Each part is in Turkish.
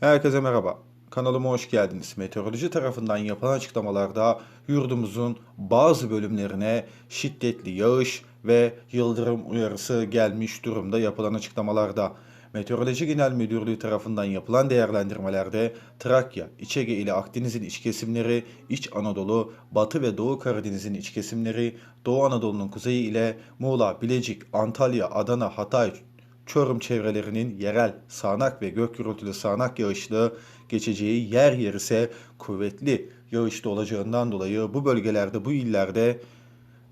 Herkese merhaba. Kanalıma hoş geldiniz. Meteoroloji tarafından yapılan açıklamalarda yurdumuzun bazı bölümlerine şiddetli yağış ve yıldırım uyarısı gelmiş durumda yapılan açıklamalarda. Meteoroloji Genel Müdürlüğü tarafından yapılan değerlendirmelerde Trakya, İç Ege ile Akdeniz'in iç kesimleri, İç Anadolu, Batı ve Doğu Karadeniz'in iç kesimleri, Doğu Anadolu'nun kuzeyi ile Muğla, Bilecik, Antalya, Adana, Hatay, Çorum çevrelerinin yerel sağanak ve gök gürültülü sağanak yağışlı geçeceği yer yer ise kuvvetli yağışlı olacağından dolayı bu bölgelerde bu illerde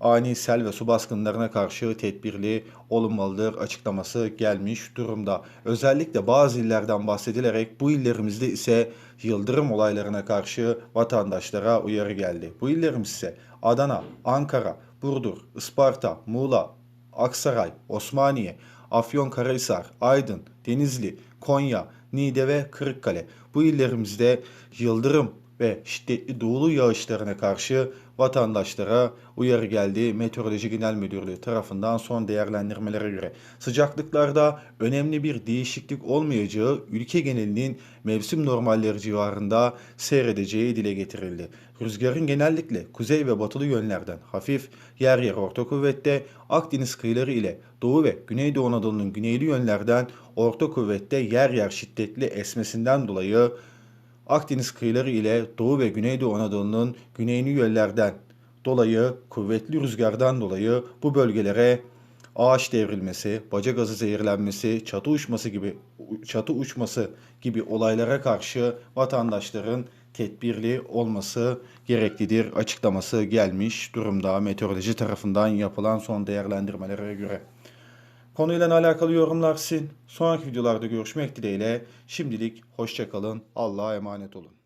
ani sel ve su baskınlarına karşı tedbirli olunmalıdır açıklaması gelmiş durumda. Özellikle bazı illerden bahsedilerek bu illerimizde ise yıldırım olaylarına karşı vatandaşlara uyarı geldi. Bu illerimiz ise Adana, Ankara, Burdur, Isparta, Muğla, Aksaray, Osmaniye, Afyonkarahisar, Aydın, Denizli, Konya, Niğde ve Kırıkkale. Bu illerimizde yıldırım ve şiddetli doğulu yağışlarına karşı vatandaşlara uyarı geldi. Meteoroloji Genel Müdürlüğü tarafından son değerlendirmelere göre sıcaklıklarda önemli bir değişiklik olmayacağı ülke genelinin mevsim normalleri civarında seyredeceği dile getirildi. Rüzgarın genellikle kuzey ve batılı yönlerden hafif, yer yer orta kuvvette, Akdeniz kıyıları ile Doğu ve Güneydoğu Anadolu'nun güneyli yönlerden orta kuvvette yer yer şiddetli esmesinden dolayı Akdeniz kıyıları ile Doğu ve Güneydoğu Anadolu'nun güneyli yönlerden dolayı kuvvetli rüzgardan dolayı bu bölgelere ağaç devrilmesi, baca gazı zehirlenmesi, çatı uçması gibi çatı uçması gibi olaylara karşı vatandaşların tedbirli olması gereklidir açıklaması gelmiş durumda meteoroloji tarafından yapılan son değerlendirmelere göre. Konuyla alakalı yorumlar sizin. Sonraki videolarda görüşmek dileğiyle. Şimdilik hoşçakalın. Allah'a emanet olun.